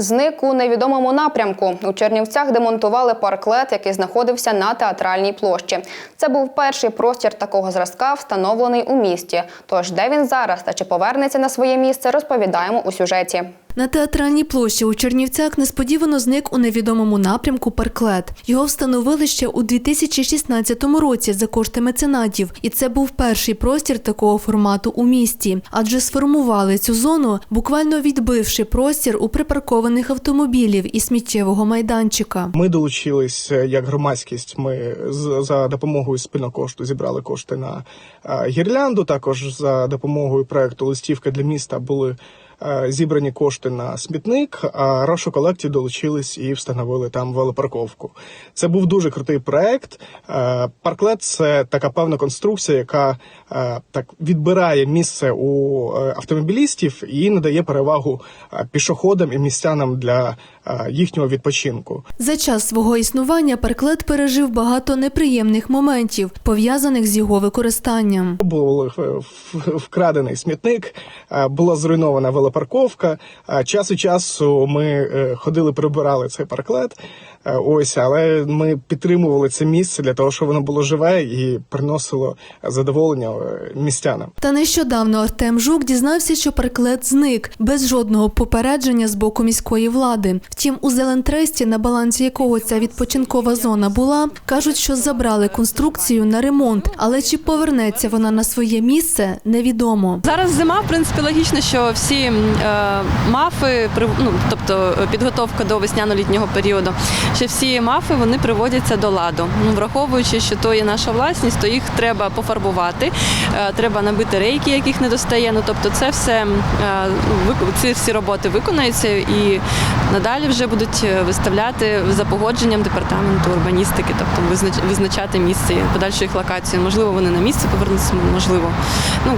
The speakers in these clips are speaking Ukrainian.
Зник у невідомому напрямку. У Чернівцях демонтували парклет, який знаходився на театральній площі. Це був перший простір такого зразка, встановлений у місті. Тож де він зараз та чи повернеться на своє місце, розповідаємо у сюжеті. На театральній площі у Чернівцях несподівано зник у невідомому напрямку парклет. Його встановили ще у 2016 році за кошти меценатів, і це був перший простір такого формату у місті. Адже сформували цю зону, буквально відбивши простір у припаркованих автомобілів і сміттєвого майданчика. Ми долучились е, як громадськість. Ми за допомогою спільного кошту зібрали кошти на е, гірлянду. Також за допомогою проекту Листівка для міста були зібрані кошти на смітник. А Рашу Колектів долучились і встановили там велопарковку. Це був дуже крутий проект. Е, Парклет це така певна конструкція, яка е, так відбирає місце у е, автомобілістів і надає перевагу е, пішоходам і містянам для е, їхнього відпочинку. За час свого існування парклет пережив багато неприємних моментів, пов'язаних з його використанням. Був е, вкрадений смітник, е, була зруйнована велопарковка. Е, Час від часу ми е, ходили, прибирали цей парклет. Е, Ось, але ми підтримували це місце для того, щоб воно було живе і приносило задоволення е, містянам. Та нещодавно Артем Жук дізнався, що парклет зник без жодного попередження з боку міської влади. Втім, у Зелентресті, на балансі якого ця відпочинкова зона була, кажуть, що забрали конструкцію на ремонт. Але чи повернеться вона на своє місце, невідомо. Зараз зима, в принципі, логічно, що всі е, мафи, ну, тобто е, підготовка до весняно-літнього періоду, що всі мафи вони приводяться до ладу. Ну, враховуючи, що то є наша власність, то їх треба пофарбувати, е, треба набити рейки, яких не достає. Ну, тобто це все, е, ці всі роботи виконаються і надалі вже будуть е, виставляти за погодженням департаменту урбаністики, тобто визначати місце подальшої їх локації. Можливо, вони на місце повернуться, можливо. Ну,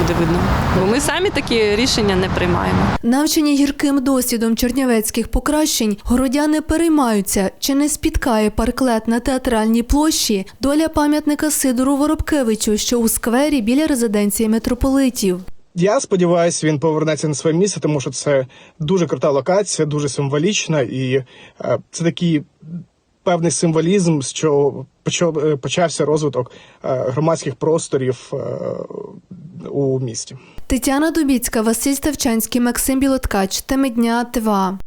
буде видно. Бо ми самі такі рішення не приймаємо. Навчені гірким досвідом чернівецьких покращень, городяни переймаються, чи не спіткає парклет на театральній площі доля пам'ятника Сидору Воробкевичу, що у сквері біля резиденції митрополитів. Я сподіваюся, він повернеться на своє місце, тому що це дуже крута локація, дуже символічна, і е, це такий певний символізм, що е, почався розвиток е, громадських просторів е, у місті. Тетяна Дубіцька, Василь Ставчанський, Максим Білоткач. Теми дня ТВА.